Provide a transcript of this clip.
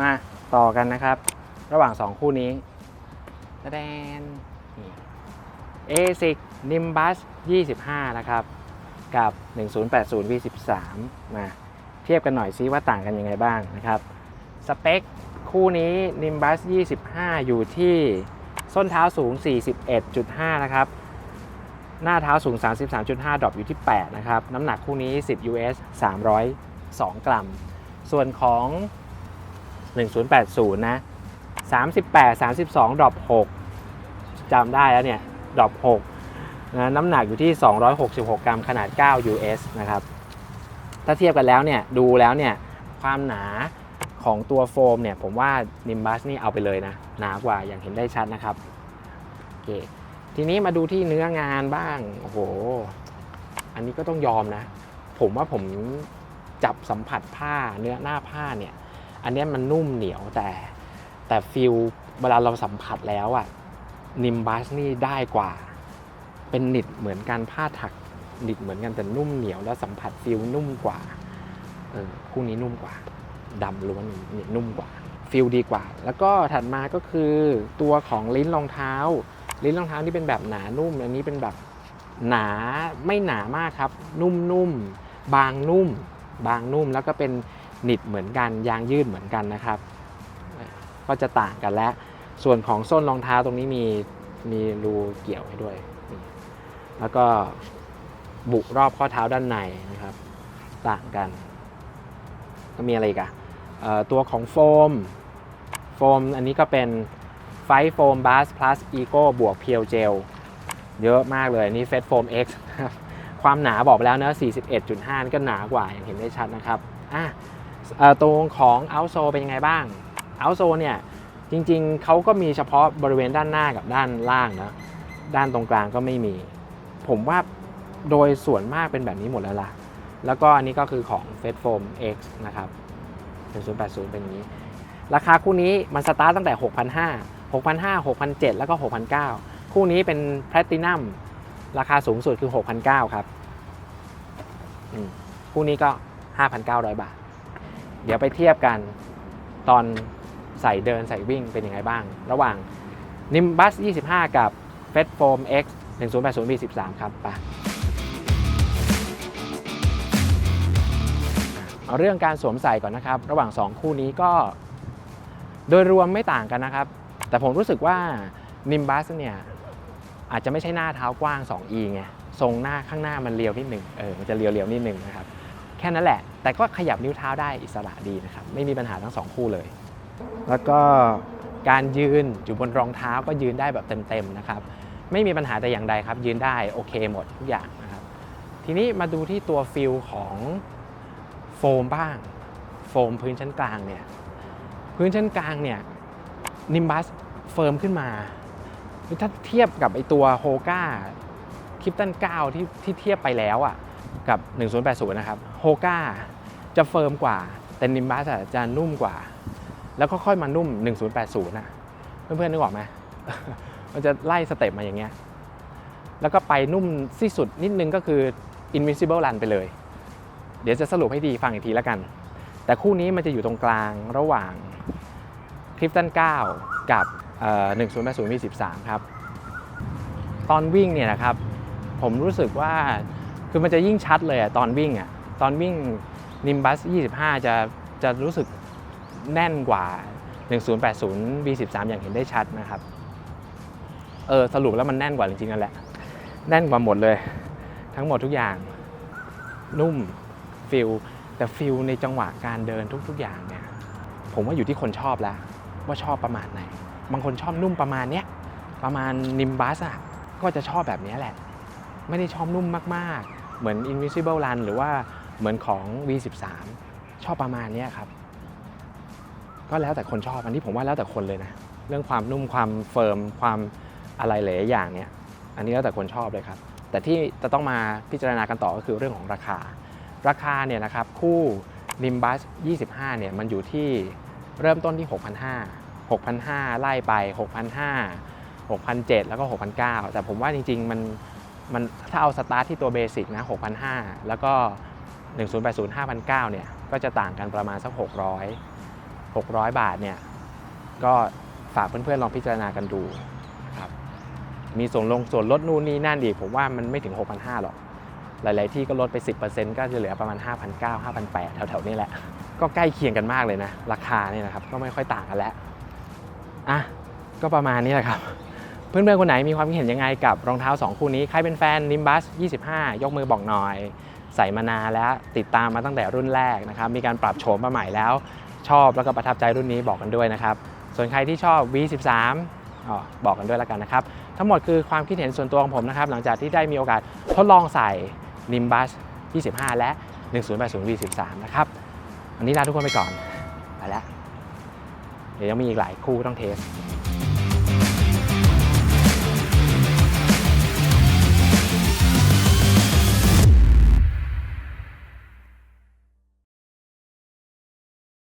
มาต่อกันนะครับ ระหว่าง 2 คู่นี้แสดง ASIC Nimbus 25 นะครับ กับ 1080 V13 มาเทียบกันหน่อยซิว่าต่างกันยังไงบ้างนะครับ สเปคคู่นี้ Nimbus 25 อยู่ที่ส้นเท้าสูง 41.5 นะครับ หน้าเท้าสูง 33.5 ดรอปอยู่ที่ 8 นะครับ น้ำหนักคู่นี้ 10 US 302 กรัม ส่วนของ 1080 นะ 38 32 ดรอป6จำได้แล้วเนี่ย ดรอป6นะน้ำหนักอยู่ที่ 266 กรัม ขนาด 9 US นะครับ ถ้าเทียบกันแล้วเนี่ย ดูแล้วเนี่ย ความหนาของตัวโฟมเนี่ย ผมว่า Nimbus นี่เอาไปเลยนะ หนากว่าอย่างเห็นได้ชัดนะครับโอเคทีนี้มาดูที่เนื้องานบ้าง โอ้โห อันนี้ก็ต้องยอมนะ ผมว่าผมจับสัมผัสผ้าเนื้อหน้าผ้าเนี่ย อันนี้มันนุ่มเหนียวแต่ แต่ฟิลเวลาเราสัมผัสแล้วอะนิมบัสนี่ได้กว่า เป็นหนิดเหมือนกันผ้าถักหนิดเหมือนกันแต่นุ่มเหนียวแล้วสัมผัสฟิลนุ่มกว่าเออคู่นี้นุ่มกว่าดำล้วนนี่นุ่มกว่าฟิลดีกว่า แล้วก็ถัดมาก็คือตัวของลิ้นรองเท้า ลิ้นรองเท้านี่เป็นแบบหนานุ่ม อันนี้เป็นแบบหนาไม่หนามากครับ นุ่มๆบางนุ่ม บางนุ่มแล้วก็เป็น หนิดเหมือนกัน ยางยืดเหมือนกันนะครับ ก็จะต่างกันและ ส่วนของส้นรองเท้าตรงนี้มีมีรูเกี่ยวให้ด้วย แล้วก็บุรอบข้อเท้าด้านในนะครับ ต่างกัน ก็มีอะไรอีกอะตัวของโฟม โฟมอันนี้ก็เป็นไฟโฟมบ a ส plus Eco บวกเพียวเจลเยอะมากเลยนี่เฟสโฟม X นะครับความหนาบอกไปแล้วเนะ41.5 นี่ก็หนากว่าอย่างเห็นได้ชัดนะครับอะ ตรงของ outsole เป็นยังไงบ้าง outsole เนี่ยจริงๆเขาก็มีเฉพาะบริเวณด้านหน้ากับด้านล่างนะด้านตรงกลางก็ไม่มี ผมว่าโดยส่วนมากเป็นแบบนี้หมดแล้วล่ะ แล้วก็อันนี้ก็คือของ f e d Foam X นะครับ1080 เป็นอย่างนี้ ราคาคู่นี้มันสตาร์ตตั้งแต่ 6,500 6,500 6,700 แล้วก็ 6,900 คู่นี้เป็นแพลตินัมราคาสูงสุดคือ 6,900 ครับ คู่นี้ก็ 5,900 บาท เดี๋ยวไปเทียบกันตอนใส่เดินใส่วิ่งเป็นยังไงบ้าง ระหว่าง Nimbus 25 กับ f e d Foam X 1080 V13 ครับไปเอาเรื่องการสวมใส่ก่อนนะครับ ระหว่าง 2 คู่นี้ก็ โดยรวมไม่ต่างกันนะครับ แต่ผมรู้สึกว่า Nimbus เนี่ยอาจจะไม่ใช่หน้าเท้ากว้าง 2e ไงทรงหน้าข้างหน้ามันเรียวนิดหนึ่งเออมันจะเรียวๆนิดหนึ่งนะครับ แค่นั้นแหละ แต่ก็ขยับนิ้วเท้าได้อิสระดีนะครับ ไม่มีปัญหาทั้งสองคู่เลย แล้วก็การยืนอยู่บนรองเท้าก็ยืนได้แบบเต็มๆนะครับ ไม่มีปัญหาแต่อย่างใดครับ ยืนได้โอเคหมดทุกอย่างนะครับ ทีนี้มาดูที่ตัวฟิลของโฟมบ้าง โฟมพื้นชั้นกลางเนี่ย พื้นชั้นกลางเนี่ยนิมบัสเฟิร์มขึ้นมา ถ้าเทียบกับไอตัวโฮก้าคลิปตัน9ที่ที่เทียบไปแล้วอะ กับ 1080 นะครับโฮก้าจะเฟิร์มกว่า แต่นิมบัสจะนุ่มกว่า แล้วก็ค่อยมานุ่ม 1080นะเพื่อนๆนึกออกไหมมันจะไล่สเต็ปมาอย่างเงี้ยแล้วก็ไปนุ่มที่สุดนิดนึงก็คือ Invincible Run ไปเลย เดี๋ยวจะสรุปให้ดีฟังอีกทีแล้วกัน แต่คู่นี้มันจะอยู่ตรงกลางระหว่าง Clifton 9กับ1080 V13 ครับ ตอนวิ่งเนี่ยนะครับ ผมรู้สึกว่า คือมันจะยิ่งชัดเลยอะตอนวิ่งอะตอนวิ่ง Nimbus 25 จะจะรู้สึกแน่นกว่า 1080 V13 อย่างเห็นได้ชัดนะครับ เออสรุปแล้วมันแน่นกว่าจริงๆนั่นแหละ แน่นกว่าหมดเลย ทั้งหมดทุกอย่าง นุ่มฟิลแต่ฟิลในจังหวะการเดินทุก ๆ อย่างเนี่ย ผมว่าอยู่ที่คนชอบแล้ว ว่าชอบประมาณไหน บางคนชอบนุ่มประมาณเนี้ยประมาณนิมบัสอะก็จะชอบแบบนี้แหละ ไม่ได้ชอบนุ่มมากๆ เหมือน Invisible Run หรือว่าเหมือนของ V13 ชอบประมาณนี้ครับ ก็แล้วแต่คนชอบอันนี้ผมว่าแล้วแต่คนเลยนะ เรื่องความนุ่มความเฟิร์มความอะไรหลายอย่างเนี่ย อันนี้แล้วแต่คนชอบเลยครับ แต่ที่จะต้องมาพิจารณากันต่อก็คือเรื่องของราคา ราคาเนี่ยนะครับคู่ Nimbus 25 เนี่ยมันอยู่ที่เริ่มต้นที่ 6,500 6,500ไล่ไป 6,500 6,700 แล้วก็ 6,900 แต่ผมว่าจริง ๆ มัน มันถ้าเอาสตาร์ทที่ตัวเบสิกนะ6,500 แล้วก็ 1080 5,900 เนี่ย ก็จะต่างกันประมาณสัก 600 600 บาทเนี่ย ก็ฝากเพื่อนๆลองพิจารณากันดูนะครับ มีส่วนลงส่วนลดนู่นนี่นั่นอีก ผมว่ามันไม่ถึง 6,500 หรอก หลายๆที่ก็ลดไป 10%ก็จะเหลือประมาณ 5,900 5,800 แถวๆนี้แหละ ก็ใกล้เคียงกันมากเลยนะ ราคาเนี่ยนะครับ ก็ไม่ค่อยต่างกันแล้ว อะ ก็ประมาณนี้แหละครับ พื่อนๆคนไหนมีความคิดเห็นยังไงกับรองเท้า 2 คู่นี้ ใครเป็นแฟน Nimbus 25 ยกมือบอกหน่อย ใส่มานานแล้วติดตามมาตั้งแต่รุ่นแรกนะครับ มีการปรับโฉมมาใหม่แล้ว ชอบแล้วก็ประทับใจรุ่นนี้บอกกันด้วยนะครับ ส่วนใครที่ชอบ V13 อ๋อบอกกันด้วยแล้วกันนะครับ ทั้งหมดคือความคิดเห็นส่วนตัวของผมนะครับ หลังจากที่ได้มีโอกาสทดลองใส่ Nimbus 25 และ 1080 V13 นะครับ วันนี้ลาทุกคนไปก่อน ไปแล้ว เดี๋ยวยังมีอีกหลายคู่ต้องเทส